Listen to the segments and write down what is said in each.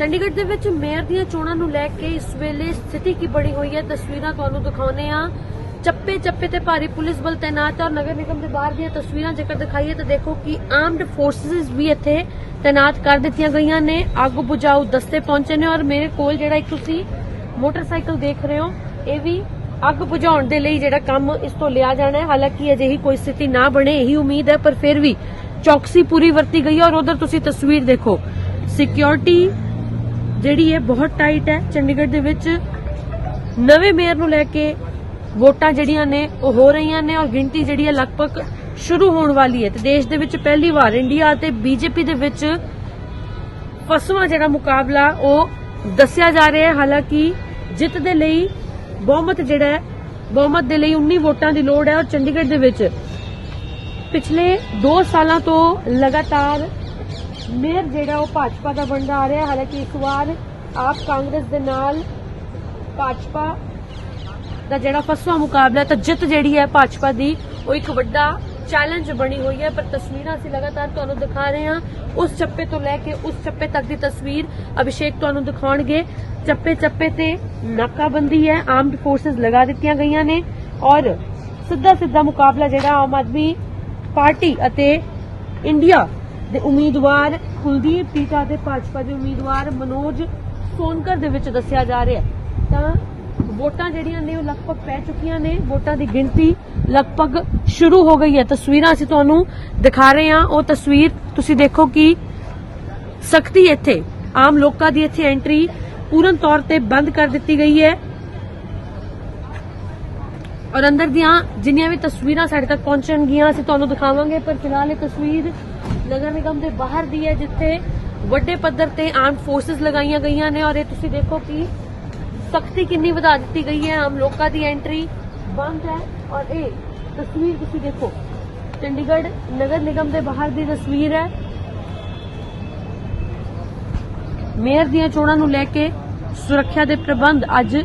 ਚੰਡੀਗੜ੍ਹ ਦੇ ਵਿੱਚ ਮੇਅਰ ਦੀਆਂ ਚੋਣਾਂ ਨੂੰ ਲੈ ਕੇ ਇਸ ਵੇਲੇ ਸਥਿਤੀ ਕੀ ਬਣੀ ਹੋਈ ਹੈ, ਤਸਵੀਰਾਂ ਤੁਹਾਨੂੰ ਦਿਖਾਉਨੇ ਆ ਚੱਪੇ ਚੱਪੇ ਤੇ ਭਾਰੀ ਪੁਲਿਸ ਬਲ ਤੈਨਾਤ ਹੈ ਔਰ ਨਗਰ ਨਿਗਮ ਦੇ ਬਾਹਰ ਦੀਆਂ ਤਸਵੀਰਾਂ ਜੇਕਰ ਦਿਖਾਈਏ ਤਾਂ ਦੇਖੋ ਕਿ ਆਰਮਡ ਫੋਰਸਸ ਵੀ ਇੱਥੇ ਤੈਨਾਤ ਕਰ ਦਿੱਤੀਆਂ ਗਈਆਂ ਨੇ। ਅੱਗ ਬੁਝਾਊ ਦਸਤੇ ਪਹੁੰਚੇ ਨੇ ਔਰ ਮੇਰੇ ਕੋਲ ਜਿਹੜਾ ਇੱਕ ਤੁਸੀਂ ਮੋਟਰਸਾਈਕਲ ਦੇਖ ਰਹੇ ਹੋ, ਇਹ ਵੀ ਅੱਗ ਬੁਝਾਉਣ ਦੇ ਲਈ ਜਿਹੜਾ ਕੰਮ ਇਸ ਤੋਂ ਲਿਆ ਜਾਣਾ ਹੈ। ਹਾਲਾਂਕਿ ਅਜਿਹੀ ਕੋਈ ਸਥਿਤੀ ਨਾ ਬਣੇ, ਇਹੀ ਉਮੀਦ ਹੈ, ਪਰ ਫਿਰ ਵੀ ਚੌਕਸੀ ਪੂਰੀ ਵਰਤੀ ਗਈ ਔਰ ਉਧਰ ਤੁਸੀਂ ਤਸਵੀਰ ਦੇਖੋ। ਸਿਕਿਉਰਿਟੀ ਜਿਹੜੀ ਹੈ ਬਹੁਤ ਟਾਈਟ ਹੈ, ਚੰਡੀਗੜ੍ਹ ਦੇ ਵਿੱਚ ਨਵੇਂ ਮੇਅਰ ਨੂੰ ਲੈ ਕੇ ਵੋਟਾਂ ਜਿਹੜੀਆਂ ਨੇ, ਉਹ ਹੋ ਰਹੀਆਂ ਨੇ ਔਰ ਗਿਣਤੀ ਜਿਹੜੀ ਹੈ ਲਗਭਗ ਸ਼ੁਰੂ ਹੋਣ ਵਾਲੀ ਹੈ। ਤੇ ਦੇਸ਼ ਦੇ ਵਿੱਚ ਪਹਿਲੀ ਵਾਰ ਇੰਡੀਆ ਅਤੇ ਬੀਜੇਪੀ ਦੇ ਵਿੱਚ ਫਸਵਾਂ ਜਿਹੜਾ ਮੁਕਾਬਲਾ ਉਹ ਦੱਸਿਆ ਜਾ ਰਿਹਾ ਹੈ। ਹਾਲਾਂਕਿ ਜਿੱਤ ਦੇ ਲਈ ਬਹੁਮਤ ਜਿਹੜਾ ਹੈ, ਬਹੁਮਤ ਦੇ ਲਈ 19 ਵੋਟਾਂ ਦੀ ਲੋੜ ਹੈ ਔਰ ਚੰਡੀਗੜ੍ਹ ਦੇ ਵਿੱਚ ਪਿਛਲੇ 2 ਸਾਲਾਂ ਤੋਂ ਲਗਾਤਾਰ ਮੇਅਰ ਜਿਹੜਾ ਉਹ ਭਾਜਪਾ ਦਾ ਬਣਦਾ ਆ ਰਿਹਾ, ਹਾਲਾਂਕਿ ਇਸ ਵਾਰ ਆਪ ਕਾਂਗਰਸ ਦੇ ਨਾਲ ਭਾਜਪਾ ਦਾ ਜਿਹੜਾ ਫਸਵਾ ਮੁਕਾਬਲਾ, ਤਾਂ ਜਿੱਤ ਜਿਹੜੀ ਹੈ ਭਾਜਪਾ ਦੀ, ਉਹ ਇੱਕ ਵੱਡਾ ਚੈਲੰਜ ਬਣੀ ਹੋਈ ਹੈ, ਪਰ ਤਸਵੀਰਾਂ ਅਸੀਂ ਲਗਾਤਾਰ ਤੁਹਾਨੂੰ ਦਿਖਾ ਰਹੇ ਹਾਂ। ਉਸ ਚੱਪੇ ਤੋਂ ਲੈ ਕੇ ਉਸ ਚੱਪੇ ਤੱਕ ਦੀ ਤਸਵੀਰ ਅਭਿਸ਼ੇਕ ਤੁਹਾਨੂੰ ਦਿਖਾਉਣਗੇ। ਚੱਪੇ ਚੱਪੇ ਤੇ ਨਾਕਾਬੰਦੀ ਹੈ ਆਰਮਡ ਫੋਰਸਸ ਲਗਾ ਦਿੱਤੀਆਂ ਗਈਆਂ ਨੇ, ਔਰ ਸਿੱਧਾ ਸਿੱਧਾ ਮੁਕਾਬਲਾ ਜਿਹੜਾ ਆਮ ਆਦਮੀ ਪਾਰਟੀ ਅਤੇ ਇੰਡੀਆ ਦੇ ਉਮੀਦਵਾਰ ਕੁਲਦੀਪ ਟੀਚਾ ਤੇ ਭਾਜਪਾ ਦੇ ਉਮੀਦਵਾਰ ਮਨੋਜ ਸੋਨਕਰ ਦੇ ਵਿੱਚ ਦੱਸਿਆ ਜਾ ਰਿਹਾ ਤਾਂ ਵੋਟਾਂ ਜਿਹੜੀਆਂ ਨੇ ਉਹ ਲਗਭਗ ਪੈ ਚੁੱਕੀਆਂ ਨੇ। ਵੋਟਾਂ ਦੀ ਗਿਣਤੀ ਲਗਭਗ ਸ਼ੁਰੂ ਹੋ ਗਈ ਹੈ। ਤਸਵੀਰਾਂ ਅਸੀਂ ਤੁਹਾਨੂੰ ਦਿਖਾ ਰਹੇ ਹਾਂ। ਉਹ ਤਸਵੀਰ ਤੁਸੀਂ ਦੇਖੋ ਕਿ ਸਖਤੀ ਇੱਥੇ, ਆਮ ਲੋਕਾਂ ਦੀ ਇੱਥੇ ਐਂਟਰੀ ਪੂਰਨ ਤੌਰ ਤੇ ਬੰਦ ਕਰ ਦਿੱਤੀ ਗਈ ਹੈ। ਔਰ ਅੰਦਰ ਦੀਆਂ ਜਿੰਨੀਆਂ ਵੀ ਤਸਵੀਰਾਂ ਸਾਡੇ ਤੱਕ ਪਹੁੰਚਣਗੀਆਂ, ਅਸੀਂ ਤੁਹਾਨੂੰ ਦਿਖਾਵਾਂਗੇ, ਪਰ ਫਿਲਹਾਲ ਇਹ ਤਸਵੀਰ ਨਗਰ ਨਿਗਮ ਦੇ ਬਾਹਰ ਦੀ ਹੈ, ਜਿੱਥੇ ਵੱਡੇ ਪੱਧਰ ਤੇ ਆਰਮਡ ਫੋਰਸਸ ਲਗਾਈਆਂ ਗਈਆਂ ਨੇ ਔਰ ਇਹ ਤੁਸੀਂ ਦੇਖੋ ਕਿ ਸਖਤੀ ਕਿੰਨੀ ਵਧਾ ਦਿੱਤੀ ਗਈ ਹੈ। ਆਮ ਲੋਕਾਂ ਦੀ ਐਂਟਰੀ ਬੰਦ ਹੈ ਔਰ ਇਹ ਤਸਵੀਰ ਤੁਸੀਂ ਦੇਖੋ, ਚੰਡੀਗੜ੍ਹ ਨਗਰ ਨਿਗਮ ਦੇ ਬਾਹਰ ਦੀ ਤਸਵੀਰ ਹੈ। ਮੇਅਰ ਦੀਆਂ ਚੋਣਾਂ ਨੂੰ ਲੈ ਕੇ ਸੁਰੱਖਿਆ ਦੇ ਪ੍ਰਬੰਧ ਅੱਜ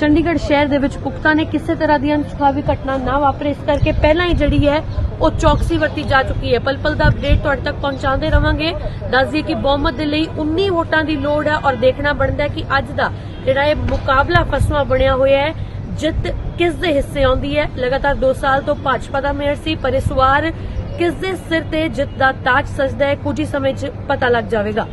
ਚੰਡੀਗੜ੍ਹ ਸ਼ਹਿਰ ਦੇ ਵਿੱਚ ਪੁਖਤਾ ਨੇ ਕਿਸੇ ਤਰ੍ਹਾਂ ਦੀ ਅਨਸੁਖਾਵੀ ਘਟਨਾ ਨਾ ਵਾਪਰੇ। ਇਸ ਕਰਕੇ ਪਹਿਲਾਂ ਹੀ ਜਿਹੜੀ ਹੈ, ਉਹ ਚੌਕਸੀ ਵਰਤੀ ਜਾ ਚੁੱਕੀ ਹੈ। ਪਲ ਪਲ ਦਾ ਅਪਡੇਟ ਤੁਹਾਡੇ ਤੱਕ ਪਹੁੰਚਾਉਂਦੇ ਰਵਾਂਗੇ। ਦੱਸ ਦਈਏ ਕਿ ਬਹੁਮਤ ਦੇ ਲਈ 19 ਵੋਟਾਂ ਦੀ ਲੋੜ ਹੈ ਔਰ ਦੇਖਣਾ ਬਣਦਾ ਹੈ ਕਿ ਅੱਜ ਦਾ ਜਿਹੜਾ ਇਹ ਮੁਕਾਬਲਾ ਫਸਵਾ ਬਣਿਆ ਹੋਇਆ ਹੈ, ਜਿੱਤ ਕਿਸ ਦੇ ਹਿੱਸੇ ਆਉਂਦੀ ਹੈ? ਲਗਾਤਾਰ 2 ਸਾਲ ਤੋਂ ਭਾਜਪਾ ਦਾ ਮੇਅਰ ਸੀ, ਪਰ ਇਸ ਵਾਰ ਕਿਸ ਦੇ ਸਿਰ ਤੇ ਜਿੱਤ ਦਾ ਤਾਜ ਸਜਦਾ ਹੈ, ਕੁਝ ਹੀ ਸਮੇਂ 'ਚ ਪਤਾ ਲੱਗ ਜਾਵੇਗਾ।